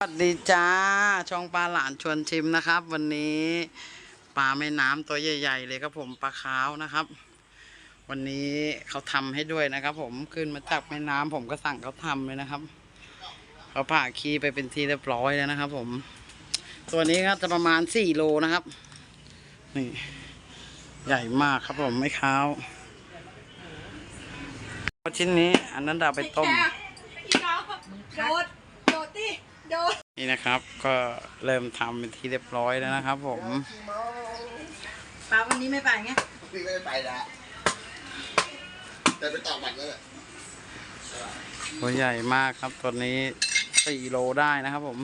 สวัสดีจ้าช่องปลาหลานชวนชิมนะครับ วันนี้ปลาแม่น้ำตัวใหญ่ ๆ เลยครับผมปลาขาวนะครับ วันนี้เขาทำให้ด้วยนะครับ ผมขึ้นมาจากแม่น้ำผมก็สั่งเขาทำเลยนะครับเขาผ่าคีไปเป็นที่เรียบร้อยแล้วนะครับ ผม ตัวนี้ก็จะประมาณสี่โลนะครับนี่ใหญ่มากครับผมไม่ขาวชิ้นนี้ อันนั้นเราไปต้มโดดโดดดิโดด นี่นะครับก็เริ่มทำเป็นที่เรียบร้อยแล้วนะครับผมปลาวันนี้ไม่ไปไงพี่ก็ไม่ไปละแต่ไปตอกบัตรแล้วแหละตัวใหญ่มากครับตัวนี้สี่โลได้นะครับผม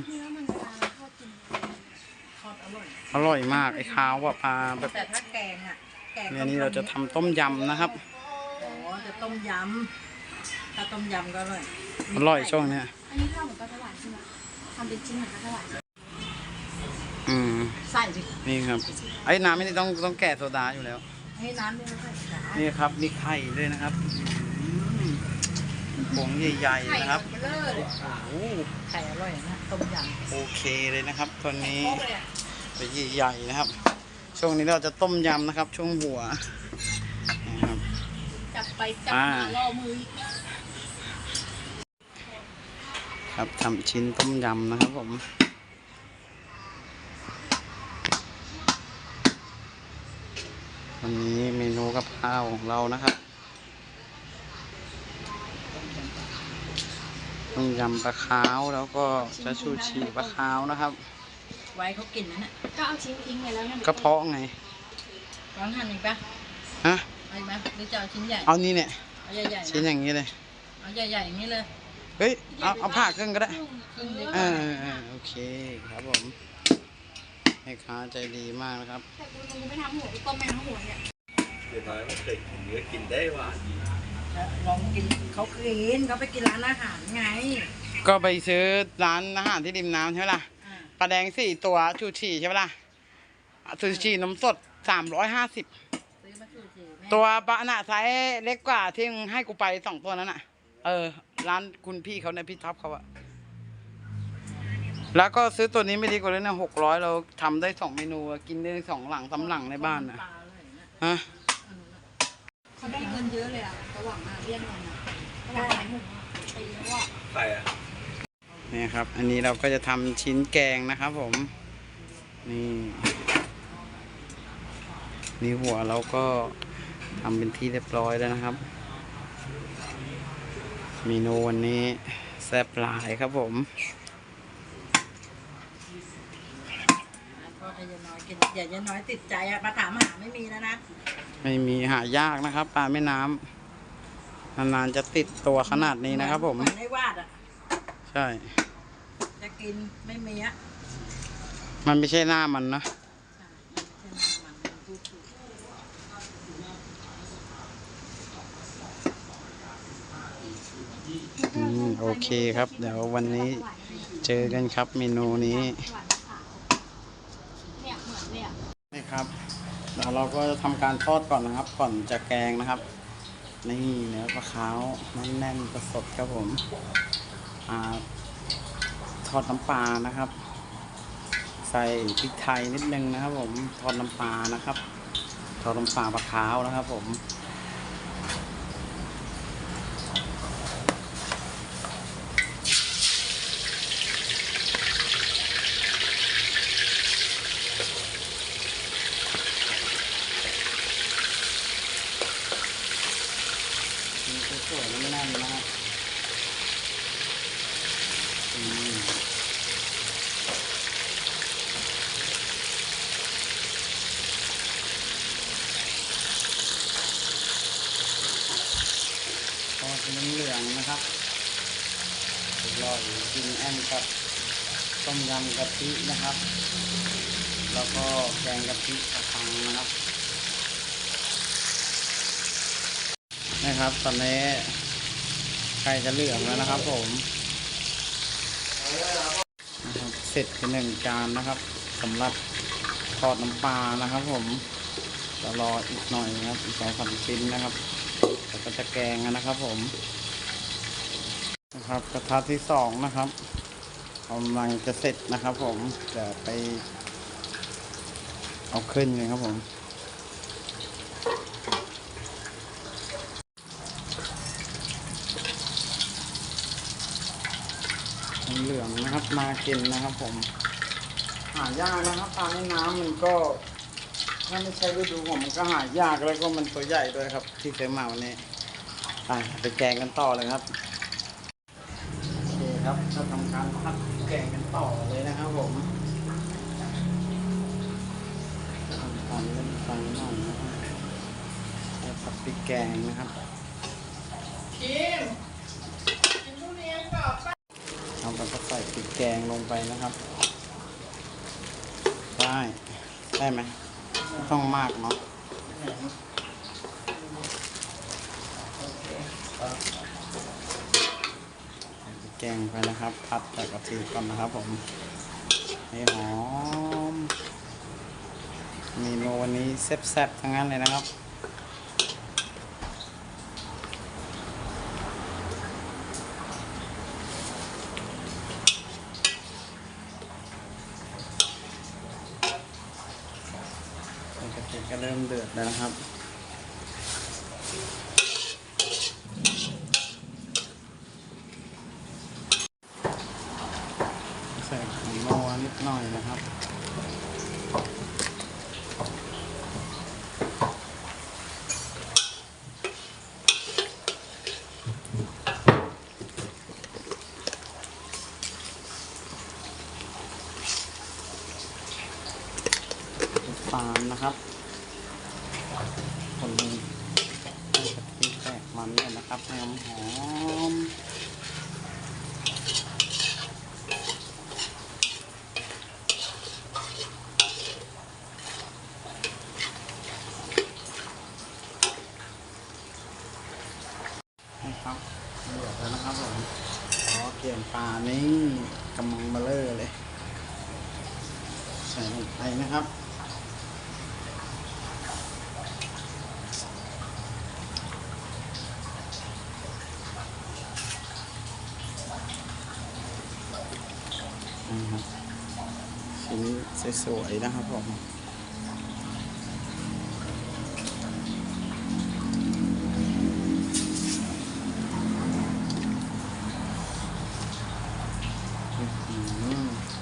อร่อยมากไอ้ขาวว่าปลาแบบแต่ถ้าแกงอะแกงเนี่ยนี่เราจะทำต้มยำนะครับอ๋อจะต้มยำถ้าต้มยำก็อร่อยอร่อยช่วงเนี้ยอันนี้ข้าวเหมือนปลาถวายใช่ไหม ทำเป็นชิ้นเหมือนปลาถวายใช่ไหมอืมใส่ดินี่ครับ ไอ้น้ำไม่ได้ต้องต้องแกะโซดาอยู่แล้ว ให้น้ำด้วยนะใส่ขานี่ครับมีไข่ด้วยนะครับอืมผงใหญ่ๆนะครับเบลอเลยโอ้โหไข่อร่อยนะต้มยโอเคเลยนะครับตัวนี้ำโคกเลยอะตัวใหญ่ๆนะครับ ช่วงนี้เราจะต้มยำนะครับ ช่วงหัวนะครับ จับไปจับอ่ามารอมืออีก ครับทำชิ้นต้มยำนะครับผมวันนี้เมนูกับข้าวของเรานะครับต้มยำปลาขาวแล้วก็จะชูชีปลาขาวนะครับ ไว้เขากินนั่นน่ะก็เอาชิ้นทิ้งไปแล้วนะกระเพาะไงร้องหั่นอีกปะฮะเอาอีกไหมหรือจะเอาชิ้นใหญ่เอานี่เนี่ย เอาใหญ่ๆชิ้นนะอย่างนี้เลย เอาใหญ่ๆอย่างนี้เลย เฮ้ย เอาเอาผ้าครึ่งก็ได้ครึ่งเดียวเออเออโอเคครับผมแม่ค้าใจดีมากนะครับ แต่กูมึงไม่ทำหัวกูต้มไม่ทำหัวเนี่ยเดี๋ยวน้อยมันเคยกินเนื้อกินได้ว่ะลองกินเขากินเขาไปกินร้านอาหารไง ก็ไปซื้อร้านอาหารที่ริมน้ำใช่ไหมล่ะอ่าปลาแดงสี่ตัวชูชีใช่ไหมล่ะชูชีนมสดสามร้อยห้าสิบซื้อมาสูตรแม่ตัวปลาหนาไซส์เล็กกว่าที่มึงให้กูไปสองตัวนั้นอะ เออ ร้านคุณพี่เขาเนี่ยพี่ท็อปเขาอะแล้วก็ซื้อตัวนี้ไม่ดีกว่าเลยนะหกร้อยเราทำได้สองเมนูอะกินได้สองหลังสามหลังในบ้านนะปลาอะไรนะฮะเขาได้เงินเยอะเลยอะระหว่างมาเรียกเงินอะระหว่างขายหมูอะปีแล้วอะใครอะนี่ครับ อันนี้เราก็จะทำชิ้นแกงนะครับผม นี่นี่หัวเราก็ทำเป็นที่เรียบร้อยแล้วนะครับ เมนูวันนี้ แซ่บหลายครับผมก็ให้ยายน้อยกินอย่ายายน้อยติดใจอะมาถามหาไม่มีแล้วนะ ไม่มีหายากนะครับปลาแม่น้ำนานๆจะติดตัวขนาดนี้นะครับ ผมเหมือนในวาดอะใช่ จะกินไม่มีอะมันไม่ใช่หน้ามันนะ ใช่ไม่ใช่น้ำมันมันพูดถูก อืมโอเคครับ เดี๋ยววันนี้เจอกันครับเมนูนี้นี่ครับเดี๋ยวเราก็จะทำการทอดก่อนนะครับ ก่อนจะแกงนะครับ นี่เนื้อปลาขาวแน่นๆสดครับผมอ่าทอดน้ำปลานะครับ ใส่พริกไทยนิดนึงนะครับ ผมทอดน้ำปลานะครับ ทอดน้ำปลาปลาขาวนะครับ ผม มีสวยๆแน่นๆนะครับอืมทอดเหลืองนะครับร่อยกินแอมกับต้มยำกะทินะครับ แล้วก็แกงกะทิกระพังนะครับ นะครับ ตอนนี้ใกล้จะเหลืองแล้วนะครับ ผมนะครับเสร็จไปหนึ่งจานนะครับสำหรับทอดน้ำปลานะครับ ผมจะรออีกหน่อยนะครับอีกสองสามชิ้นนะครับแล้วก็จะแกงนะครับ ผม นะครับกระทะที่สองนะครับกำลังจะเสร็จนะครับ ผมจะไป เอาขึ้นเลยครับผม เหลืองนะครับมากินนะครับผม หายากนะครับปลาในน้ำมันก็ถ้าไม่ใช่ฤดูผมมันก็หายากแล้วก็มันตัวใหญ่ด้วยครับ ที่เคยมาวันนี้ไปไปแกงกันต่อเลยครับโอเคครับจะทำการผัดแกงกันต่อเลยนะครับผมทำการเล่นไฟหน่อยนะครับแล้วผัดพริกแกงนะครับเอาแล้วก็ใส่พริก แกงลงไปนะครับ ได้ ได้ไหมไม่ต้องมากเนาะแกงไปนะครับ พัดจากกะทิก่อนนะครับผมให้หอมเมนูวันนี้แซ่บๆทั้งนั้นเลยนะครับ เริ่มเดือดแล้วนะครับ ใส่ผงนัวนิดหน่อยนะครับตามนะครับ คนหนึ่งให้กะทิแตกมันเลยนะ ครับให้หอมหอมนี่ครับเดือดแล้วนะครับผมขอเกี่ยมปลานี่กำลังมาเลอเลย ใส่ลงไปนะครับนะครับชิ้น สวยๆนะครับผมอื้อหือ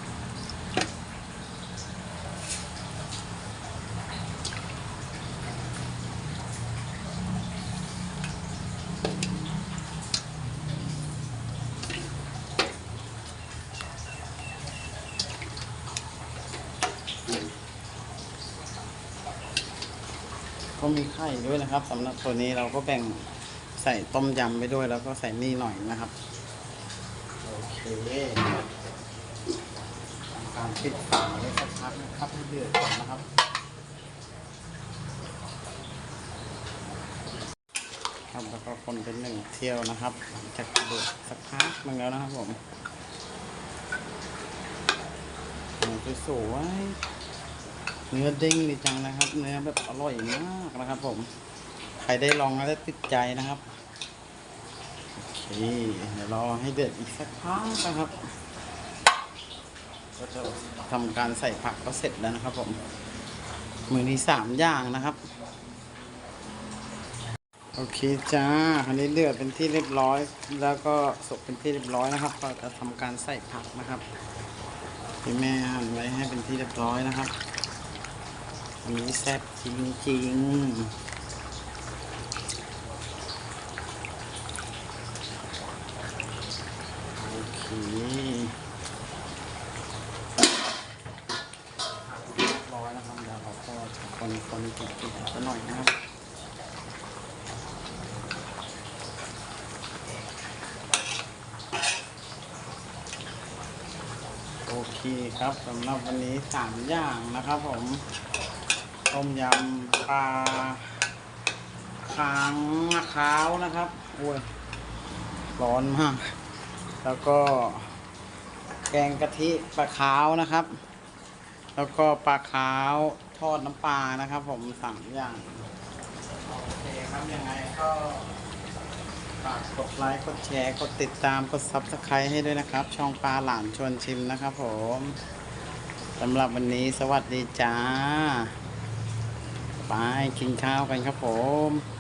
ก็ มีไข่ด้วยนะครับสำหรับตัวนี้เราก็แบ่งใส่ต้มยำไปด้วย แล้วก็ใส่นี่หน่อยนะครับ โอเคทำการปิดฝาไว้สักพักนะครับให้เดือดก่อนนะครับครับแล้วก็คนเป็นหนึ่งเที่ยวนะครับหลังจากเดือดสักพักหนึงแล้วนะครับผมหมูสวย เนื้อเด้งดีจังนะครับ เนื้อแบบอร่อยมากนะครับ ผม ใครได้ลองแล้วจะติดใจนะครับ โอเค เดี๋ยวรอให้เดือดอีกสักพักนะครับ ก็จะทำการใส่ผักก็เสร็จแล้วนะครับ ผม มือนี้สามอย่างนะครับ โอเคจ้า อันนี้เดือดเป็นที่เรียบร้อย แล้วก็สุกเป็นที่เรียบร้อยนะครับ ก็จะทำการใส่ผักนะครับที่แม่หั่นไว้ให้เป็นที่เรียบร้อยนะครับ อันนี้แซ่บจริงๆโอเครียบร้อยนครับเดี๋ยวเราก็จะคนคนๆกินๆสักหน่อยนะครับโอเคครับสำหรับวันนี้สามอย่างนะครับผม ต้มยำปลาคางขาวนะครับโอ้ยร้อนมาก แล้วก็แกงกะทิปลาขาวนะครับ แล้วก็ปลาขาวทอดน้ำปลานะครับ ผมสั่งอย่างโอเคครับยังไงก็ฝากกดไลค์กดแชร์กดติดตามกดซับสไครต์ให้ด้วยนะครับ ช่องปลาหลานชวนชิมนะครับผมสำหรับวันนี้สวัสดีจ้า ไปกินข้าวกันครับผม